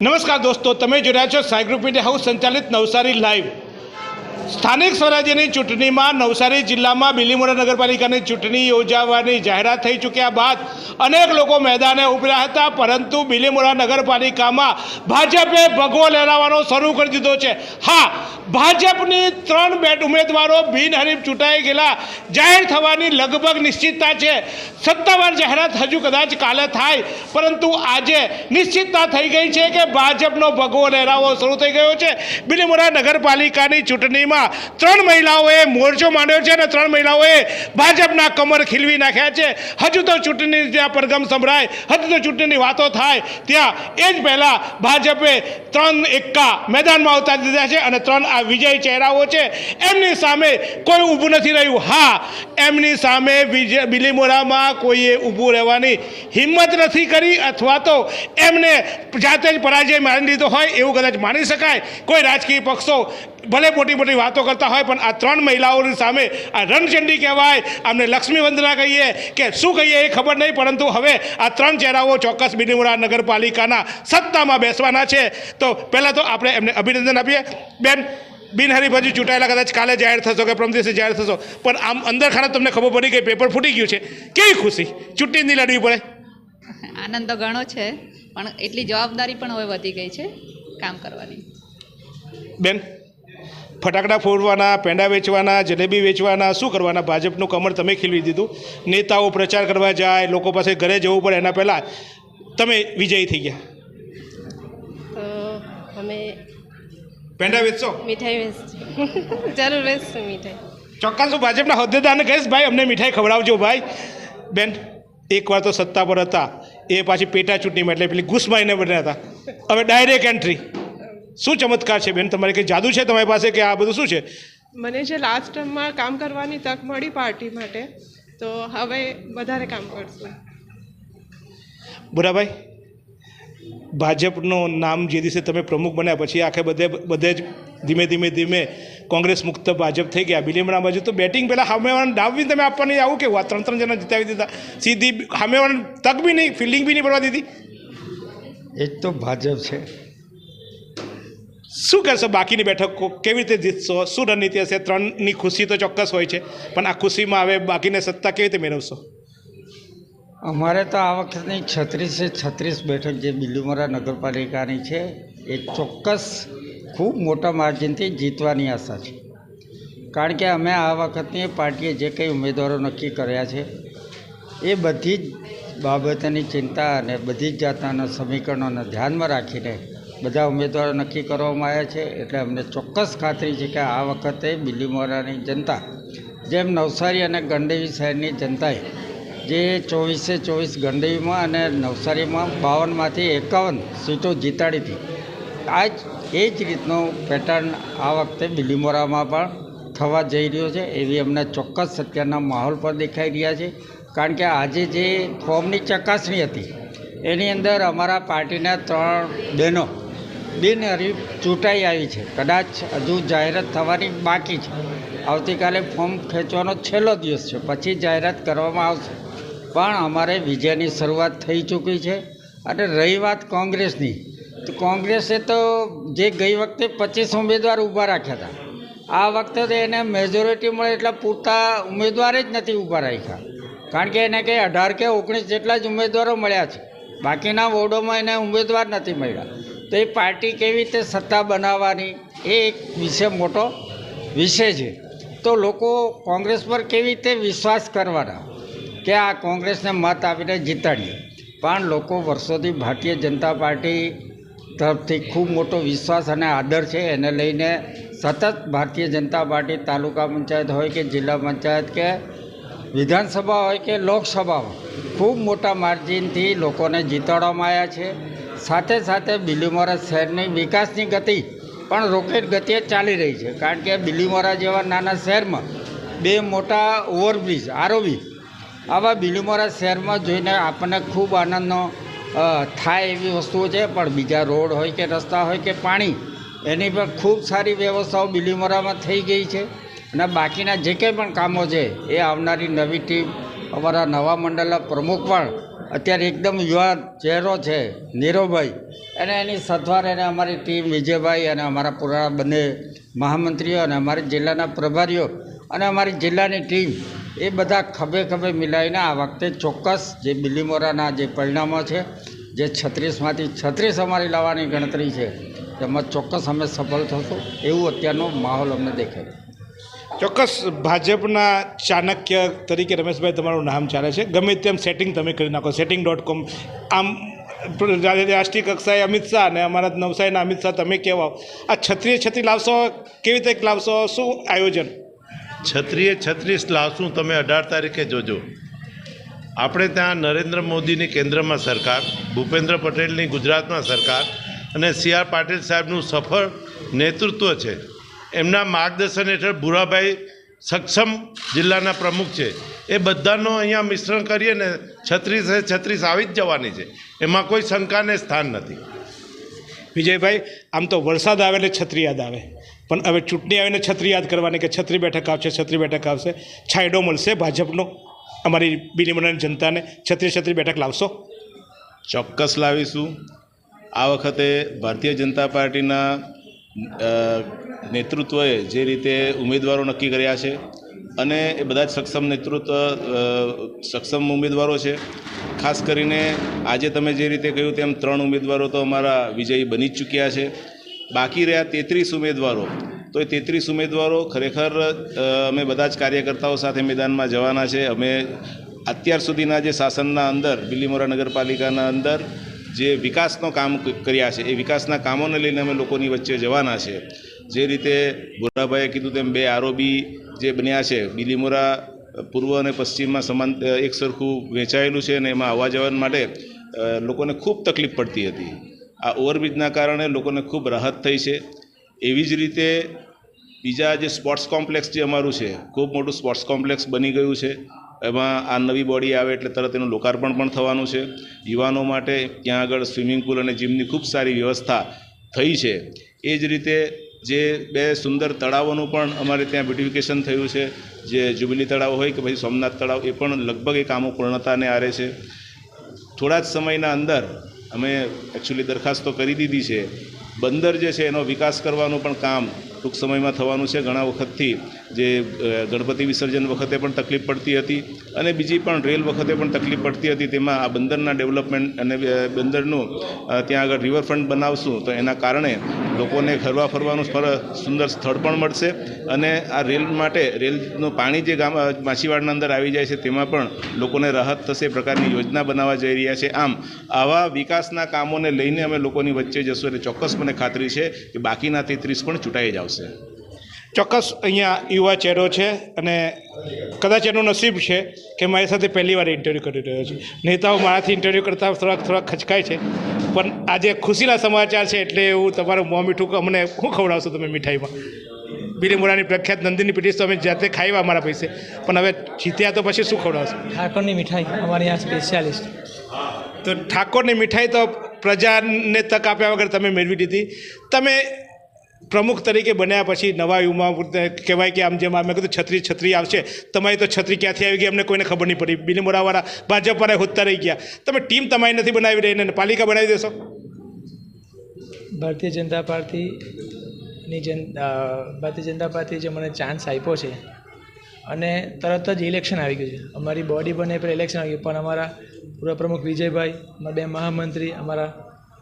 નમસ્કાર દોસ્તો તમે જોડ્યા છો સાઈ મીડિયા હાઉસ સંચાલિત નવસારી લાઈવ. સ્થાનિક સ્વરાજ્યની ચૂંટણીમાં નવસારી જિલ્લામાં બિલીમોરા નગરપાલિકાની ચૂંટણી યોજાવાની જાહેરાત થઈ ચૂક્યા બાદ અનેક લોકો મેદાને ઉભર્યા હતા, પરંતુ બિલીમોરા નગરપાલિકામાં ભાજપે ભગવો લહેરાવવાનો શરૂ કરી દીધો છે. હા, ભાજપની ત્રણ બેટ ઉમેદવારો બિનહરીફ ચૂંટાઈ ગયેલા, જાહેર થવાની લગભગ નિશ્ચિતતા છે. સત્તાવાર જાહેરાત હજુ કદાચ કાલે થાય, પરંતુ આજે નિશ્ચિતતા થઈ ગઈ છે કે ભાજપનો ભગવો લહેરાવો શરૂ થઈ ગયો છે. બિલીમોરા નગરપાલિકાની ચૂંટણીમાં ત્રણ મહિલાઓએ મોરચો માંડ્યો છે અને ત્રણ મહિલાઓએ ભાજપના કમર ખીલવી નાખ્યા છે. હજુ તો ચૂંટણી ત્યાં પરગમ સંભળાય, હજુ તો ચૂંટણીની વાતો થાય. ત્યાં એ જ પહેલાં ભાજપે ત્રણ એક્કા મેદાનમાં ઉતારી દીધા છે અને ત્રણ આ વિજય ચહેરાઓ છે. એમની સામે કોઈ ઊભું નથી રહ્યું. હા, એમની સામે વિજય બિલીમોરામાં કોઈએ ઊભું રહેવાની હિંમત નથી કરી અથવા તો એમને જાતે જ પરાજય માની લીધો હોય એવું કદાચ માની શકાય. કોઈ રાજકીય પક્ષો ભલે મોટી મોટી વાતો કરતા હોય પણ આ ત્રણ મહિલાઓની સામે આ રણચંડી કહેવાય આમને લક્ષ્મી વંદના કહીએ કે શું કહીએ એ ખબર નહીં પરંતુ હવે આ ત્રણ ચહેરાઓ ચોક્કસ બિલીમોરા નગરપાલિકાના સત્તામાં બેસવાના છે. તો પહેલાં તો આપણે એમને અભિનંદન આપીએ. બેન બિનહરીફ હજુ ચૂંટાયેલા કદાચ કાલે જાહેર થશો કે પ્રમ દિવસે જાહેર થશો પણ આમ અંદર ખાના તમને ખબર પડી કે પેપર ફૂટી ગયું છે. કેવી ખુશી? ચૂંટણી લડવી પડે. આનંદ તો ઘણો છે પણ એટલી જવાબદારી પણ હવે વધી ગઈ છે કામ કરવાની. બેન ફટાકડા ફોડવાના પેંડા વેચવાના જલેબી વેચવાના શું કરવાના? ભાજપનું કમર તમે ખીલવી દીધું. નેતાઓ પ્રચાર કરવા જાય લોકો પાસે ઘરે જવું પડે એના પહેલાં તમે વિજયી થઈ ગયા. અમે પેંડા વેચશો? મીઠાઈ વેચશું. જરૂર વેચશું મીઠાઈ. ચોક્કસ ભાજપના હોદ્દેદારને કહીશ ભાઈ અમને મીઠાઈ ખવડાવજો ભાઈ. બેન એકવાર તો સત્તા પર હતા. એ પાછી પેટા ચૂંટણીમાં એટલે પેલી ઘૂસમાઈને બન્યા હતા. હવે ડાયરેક્ટ એન્ટ્રી. શું ચમત્કાર છે બેન? તમારે કંઈ જાદુ છે તમારી પાસે કે આ બધું શું છે? મને જે લાસ્ટ ટર્મમાં કામ કરવાની તક મળી પાર્ટી માટે તો હવે વધારે કામ કરશું. બુરાભાઈ ભાજપનું નામ જે દિવસે તમે પ્રમુખ બન્યા પછી આખે બધે બધે જ ધીમે ધીમે ધીમે કોંગ્રેસ મુક્ત ભાજપ થઈ ગયા. બિલીમડા બાજુ તો બેટિંગ પહેલાં સામેવાળાને ડાવ બી તમે આપવાની આવું કેવું આ ત્રણ ત્રણ જણા જીતાવી દીધા. સીધી સામેવાળાને તક બી નહીં ફિલ્ડિંગ બી નહીં પડવા દીધી. એક તો ભાજપ છે. શું કરશો? બાકીની બેઠકો કેવી રીતે જીતશો? શું રણનીતિ હશે? ત્રણની ખુશી તો ચોક્કસ હોય છે, પણ આ ખુશીમાં હવે બાકીને સત્તા કેવી રીતે મેળવશો? અમારે તો આ વખતની છત્રીસે છત્રીસ બેઠક જે બિલીમોરા નગરપાલિકાની છે, એ ચોક્કસ ખૂબ મોટા માર્જિનથી જીતવાની આશા છે. કારણ કે અમે આ વખતની પાર્ટીએ જે કંઈ ઉમેદવારો નક્કી કર્યા છે, એ બધી જ બાબતોની ચિંતા અને બધી જ જાતના સમીકરણોને ધ્યાનમાં રાખીને બધા ઉમેદવારો નક્કી કરવામાં આવ્યા છે એટલે અમને ચોક્કસ ખાતરી છે કે આ વખતે બિલીમોરાની જનતા, જેમ નવસારી અને ગંડેવી શહેરની જનતાએ, જે ચોવીસે ચોવીસ ગંડેવીમાં અને નવસારીમાં બાવનમાંથી એકાવન સીટો જીતાડી હતી. આ જ એ જ રીતનો પેટર્ન આ વખતે બિલીમોરામાં પણ થવા જઈ રહ્યો છે એવી અમને ચોક્કસ અત્યારના માહોલ પર દેખાઈ રહ્યા છે. કારણ કે આજે જે ફોર્મની ચકાસણી હતી, એની અંદર અમારા પાર્ટીના ત્રણ બહેનો બિનહરીફ ચૂંટાઈ આવી છે. કદાચ હજુ જાહેરાત થવાની બાકી છે. આવતીકાલે ફોર્મ ખેંચવાનો છેલ્લો દિવસ છે. પછી જાહેરાત કરવામાં આવશે. પણ અમારે વિજયની શરૂઆત થઈ ચૂકી છે અને રહી વાત કોંગ્રેસની. તો કોંગ્રેસે તો જે ગઈ વખતે પચીસ ઉમેદવાર ઊભા રાખ્યા હતા. આ વખતે તો એને મેજોરિટી મળે એટલે પૂરતા ઉમેદવાર જ નથી ઊભા રાખ્યા. કારણ કે એને કંઈ અઢાર કે ઓગણીસ જેટલા જ ઉમેદવારો મળ્યા છે. બાકીના વોર્ડોમાં એને ઉમેદવાર નથી મળ્યા. તો એ પાર્ટી કેવી રીતે સત્તા બનાવવાની એ એક વિષય મોટો વિષય છે. તો લોકો કોંગ્રેસ પર કેવી રીતે વિશ્વાસ કરવાના? કે આ કોંગ્રેસને મત આપીને જીતાડીએ. પણ લોકો વર્ષોથી ભારતીય જનતા પાર્ટી તરફથી ખૂબ મોટો વિશ્વાસ અને આદર છે. એને લઈને સતત ભારતીય જનતા પાર્ટી તાલુકા પંચાયત હોય કે જિલ્લા પંચાયત કે વિધાનસભા હોય કે લોકસભામાં ખૂબ મોટા માર્જિનથી લોકોને જીતાડવામાં આવ્યા છે. સાથે સાથે બિલીમોરા શહેરની વિકાસની ગતિ પણ રોકેટ ગતિએ ચાલી રહી છે. કારણ કે બિલીમોરા જેવા નાના શહેરમાં બે મોટા ઓવરબ્રિજ આરોબી આવા બિલીમોરા શહેરમાં જોઈને આપણને ખૂબ આનંદનો થાય એવી વસ્તુઓ છે. પણ બીજા રોડ હોય કે રસ્તા હોય કે પાણી, એની પણ ખૂબ સારી વ્યવસ્થાઓ બિલીમોરામાં થઈ ગઈ છે. અને બાકીના જે કંઈ પણ કામો છે એ આવનારી નવી ટીમ, અમારા નવા મંડળના પ્રમુખ પણ અત્યારે એકદમ યુવા ચહેરો છે, નીરવભાઈ. અને એની સથવાર એને અમારી ટીમ વિજયભાઈ અને અમારા પુરાણા બંને મહામંત્રીઓ અને અમારી જિલ્લાના પ્રભારીઓ અને અમારી જિલ્લાની ટીમ એ બધા ખભે ખભે મિલાવીને આ વખતે ચોક્કસ જે બિલીમોરાના જે પરિણામો છે, જે છત્રીસમાંથી છત્રીસ અમારી લાવવાની ગણતરી છે, તેમાં ચોક્કસ અમે સફળ થશું એવું અત્યારનો માહોલ અમને દેખાય ચોક્કસ ભાજપના ચાણક્ય તરીકે રમેશભાઈ તમારું નામ ચાલે છે. ગમે તેમ સેટિંગ તમે કરી નાખો. સેટિંગ ડોટ કોમ આમ રાષ્ટ્રીય કક્ષાએ અમિત શાહ અને અમારા નવસારીના અમિત શાહ, તમે કહેવાઓ આ છત્રીએ છત્રી લાવશો, કેવી રીતે લાવશો? શું આયોજન? છત્રીએ છત્રીસ લાવશું, તમે અઢાર તારીખે જોજો. આપણે ત્યાં નરેન્દ્ર મોદીની કેન્દ્રમાં સરકાર, ભૂપેન્દ્ર પટેલની ગુજરાતમાં સરકાર અને સી આર પાટીલ સાહેબનું સફળ નેતૃત્વ છે. એમના માર્ગદર્શન હેઠળ ભૂરાભાઈ સક્ષમ જિલ્લાના પ્રમુખ છે. એ બધાનો અહીંયા મિશ્રણ કરીએ ને છત્રીસે છત્રીસ આવી જ જવાની છે. એમાં કોઈ શંકાને સ્થાન નથી. વિજયભાઈ આમ તો વરસાદ આવે એટલે છત્રી યાદ આવે. પણ હવે ચૂંટણી આવીને છત્રી યાદ કરવાની કે છત્રી બેઠક આવશે છત્રી બેઠક આવશે છાંયડો મળશે ભાજપનો અમારી બિલીમોરાની જનતાને. છત્રી છત્રી બેઠક લાવશો? ચોક્કસ લાવીશું. આ વખતે ભારતીય જનતા પાર્ટીના નેતૃત્વએ જે રીતે ઉમેદવારો નક્કી કર્યા છે અને એ બધા જ સક્ષમ નેતૃત્વ સક્ષમ ઉમેદવારો છે. ખાસ કરીને આજે તમે જે રીતે કહ્યું તેમ ત્રણ ઉમેદવારો તો અમારા વિજયી બની જ ચૂક્યા છે. બાકી રહ્યા તેત્રીસ ઉમેદવારો. તો એ તેત્રીસ ઉમેદવારો ખરેખર અમે બધા જ કાર્યકર્તાઓ સાથે મેદાનમાં જવાના છે. અમે અત્યાર સુધીના જે શાસનના અંદર બિલીમોરા નગરપાલિકાના અંદર જે વિકાસનો કામ કર્યા છે, એ વિકાસના કામોને લઈને અમે લોકોની વચ્ચે જવાના છે. જે રીતે ભોરાભાઈએ કીધું તેમ બે આરોબી જે બન્યા છે, બિલીમોરા પૂર્વ અને પશ્ચિમમાં સમાન એક સરખું વેચાયેલું છે અને એમાં આવવા જવા માટે લોકોને ખૂબ તકલીફ પડતી હતી. આ ઓવરબ્રિજના કારણે લોકોને ખૂબ રાહત થઈ છે. એવી જ રીતે બીજા જે સ્પોર્ટ્સ કોમ્પ્લેક્સ જે અમારું છે, ખૂબ મોટું સ્પોર્ટ્સ કોમ્પ્લેક્સ બની ગયું છે. એમાં આ નવી બોડી આવે એટલે તરત એનું લોકાર્પણ પણ થવાનું છે. યુવાનો માટે ત્યાં આગળ સ્વિમિંગ પુલ અને જીમની ખૂબ સારી વ્યવસ્થા થઈ છે. એ જ રીતે જે બે સુંદર તળાવોનું પણ અમારે ત્યાં બ્યુટિફિકેશન થયું છે. જે જુબલી તળાવ હોય કે પછી સોમનાથ તળાવ, એ પણ લગભગ એ કામો પૂર્ણતાને આરે છે. થોડા જ સમયના અંદર અમે એકચ્યુઅલી દરખાસ્તો કરી દીધી છે. બંદર જે છે એનો વિકાસ કરવાનું પણ કામ ટૂંક સમયમાં થવાનું છે. ઘણા વખતથી જે ગણપતિ વિસર્જન વખતે પણ તકલીફ પડતી હતી અને બીજી પણ રેલ વખતે પણ તકલીફ પડતી હતી. તેમાં આ બંદરના ડેવલપમેન્ટ અને બંદરનું ત્યાં આગળ રિવરફ્રન્ટ બનાવશું તો એના કારણે લોકોને ફરવા ફરવાનું ફર સુંદર સ્થળ પણ મળશે. અને આ રેલ માટે, રેલનું પાણી જે ગામ, માછીવાડના અંદર આવી જાય છે, તેમાં પણ લોકોને રાહત થશે, પ્રકારની યોજના બનાવવા જઈ રહ્યા છે. આમ, આવા વિકાસના કામોને લઈને અમે લોકોની વચ્ચે જશું એટલે ચોક્કસ મને ખાતરી છે કે બાકીના તેત્રીસ પણ ચૂંટાઈ જ આવશે. ચોક્કસ અહીંયા યુવા ચહેરો છે અને કદાચ એનું નસીબ છે કે મારી સાથે પહેલી વાર ઇન્ટરવ્યૂ કરી રહ્યો છું. નેતાઓ મારાથી ઇન્ટરવ્યૂ કરતાં થોડાક થોડાક ખચકાય છે. પણ આજે ખુશીના સમાચાર છે એટલે એવું તમારું મોં મીઠું અમને શું ખવડાવશો તમે મીઠાઈમાં? બિલીમોરાની પ્રખ્યાત નંદીની પીઠી તો અમે જાતે ખાઈવા અમારા પૈસે. પણ હવે જીત્યા તો પછી શું ખવડાવશો? ઠાકોરની મીઠાઈ અમારી અહીંયા સ્પેશિયાલિસ્ટ તો ઠાકોરની મીઠાઈ તો પ્રજાને તક આપ્યા વગર તમે મેળવી દીધી તમે પ્રમુખ તરીકે બન્યા પછી નવા યુવા કહેવાય કે આમ જેમ અમે કીધું છત્રી છત્રી આવશે, તમારી તો છત્રી ક્યાંથી આવી ગઈ? અમને કોઈને ખબર નહીં પડી. બિલીમોરાવાળા ભાજપવાળા હોતા રહી ગયા. તમે ટીમ તમારી નથી બનાવી રહી ને પાલિકા બનાવી દેશો. ભારતીય જનતા પાર્ટીની જન ભારતીય જનતા પાર્ટી જે મને ચાન્સ આપ્યો છે અને તરત જ ઇલેક્શન આવી ગયું છે. અમારી બોડી બને પહેલાં ઇલેક્શન આવી ગયું. પણ અમારા પૂર્વ પ્રમુખ વિજયભાઈ, અમારા બે મહામંત્રી, અમારા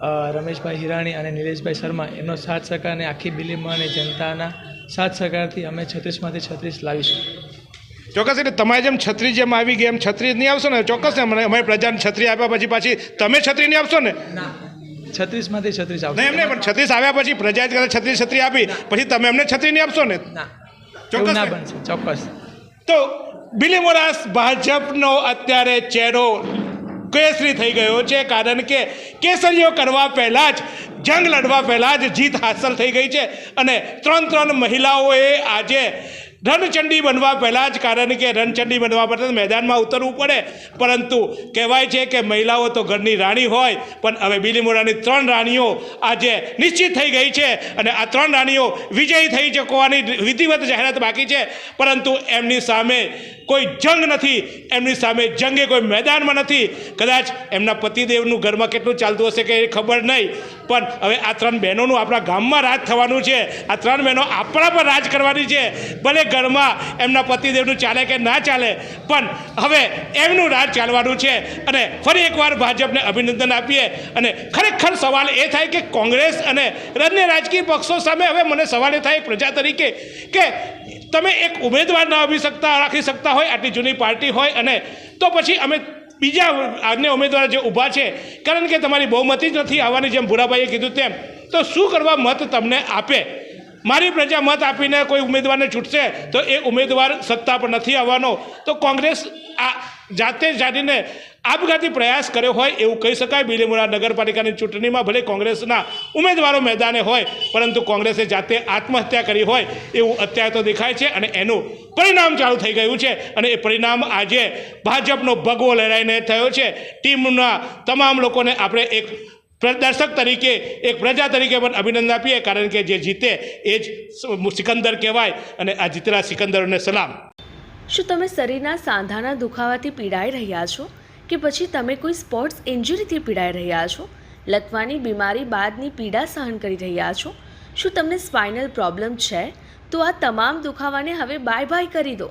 રમેશભાઈ હિરાણી અને નિલેશભાઈ શર્મા એમનો સાથ સહકાર અને આખી અને જનતાના સાથ સહકારથી અમે છત્રીસમાંથી છત્રીસ લાવીશું. ચોક્કસ એટલે તમારે જેમ છત્રી જેમ આવી ગઈ એમ છત્રી નહીં આવશો ને? ચોક્કસ ને અમારી પ્રજાને છત્રી આપ્યા પછી પાછી તમે છત્રી નહીં આપશો ને? છત્રીસમાંથી છત્રીસ આવશે. એમ નહીં પણ છત્રીસ આવ્યા પછી પ્રજાએ કદાચ છત્રી છત્રી આપી પછી તમે અમને છત્રી નહીં આપશો ને? ચોક્કસ ચોક્કસ. તો બિલીમોરાસ ભાજપનો અત્યારે ચહેરો કેસરી થઈ ગયો છે, કારણ કે કેસરીઓ કરવા પહેલાં જ, જંગ લડવા પહેલાં જ જીત હાંસલ થઈ ગઈ છે. અને ત્રણ ત્રણ મહિલાઓએ આજે રણચંડી બનવા પહેલાં જ કારણ કે રણચંડી બનવા માટે મેદાનમાં ઉતરવું પડે. પરંતુ કહેવાય છે કે મહિલાઓ તો ઘરની રાણી હોય, પણ હવે બિલીમોરાની ત્રણ રાણીઓ આજે નિશ્ચિત થઈ ગઈ છે અને આ ત્રણ રાણીઓ વિજયી થઈ ચૂકવાની વિધિવત જાહેરાત બાકી છે. પરંતુ એમની સામે કોઈ જંગ નથી, એમની સામે જંગે કોઈ મેદાનમાં નથી. કદાચ એમના પતિદેવનું ઘરમાં કેટલું ચાલતું હશે કે એ ખબર નહીં. પણ હવે આ ત્રણ બહેનોનું આપણા ગામમાં રાજ થવાનું છે. આ ત્રણ બહેનો આપણા પર રાજ કરવાની છે. ભલે ઘરમાં એમના પતિદેવનું ચાલે કે ના ચાલે. પણ હવે એમનું રાજ ચાલવાનું છે અને ફરી એકવાર ભાજપને અભિનંદન આપીએ. અને ખરેખર સવાલ એ થાય કે કોંગ્રેસ અને અન્ય રાજકીય પક્ષો સામે હવે મને સવાલ એ થાય પ્રજા તરીકે કે તમે એક ઉમેદવાર ના આપી શકતા, રાખી શકતા હોય, આટલી જૂની પાર્ટી હોય અને તો પછી અમે બીજા અન્ય ઉમેદવાર જે ઊભા છે, કારણ કે તમારી બહુમતી જ નથી આવવાની જેમ ભૂરાભાઈએ કીધું તેમ. તો શું કરવા મત તમને આપે? મારી પ્રજા મત આપીને કોઈ ઉમેદવારને છૂટશે તો એ ઉમેદવાર સત્તા પર નથી આવવાનો. તો કોંગ્રેસ આ જાતે જાણીને આપઘાતી પ્રયાસ કર્યો હોય એવું કહી શકાય. બિલીમોરા નગરપાલિકાની ચૂંટણીમાં ભલે કોંગ્રેસના ઉમેદવારો મેદાને હોય, પરંતુ કોંગ્રેસે જાતે આત્મહત્યા કરી હોય એવું અત્યારે તો દેખાય છે અને એનું પરિણામ ચાલુ થઈ ગયું છે અને એ પરિણામ આજે ભાજપનો ભગવો લડાઈને થયો છે. ટીમના તમામ લોકોને આપણે એક દર્શક તરીકે, એક પ્રજા તરીકે પણ અભિનંદન આપીએ, કારણ કે જે જીતે એ જ સિકંદર કહેવાય અને આ જીતેલા સિકંદરોને સલામ. શું તમે શરીરના સાંધાના દુખાવાથી પીડાઈ રહ્યા છો? કે પછી તમે કોઈ સ્પોર્ટ્સ ઇન્જરીથી પીડાઈ રહ્યા છો? લકવાની બીમારી બાદની પીડા સહન કરી રહ્યા છો? શું તમને સ્પાઇનલ પ્રોબ્લેમ છે? તો આ તમામ દુખાવાને હવે બાય બાય કરી દો.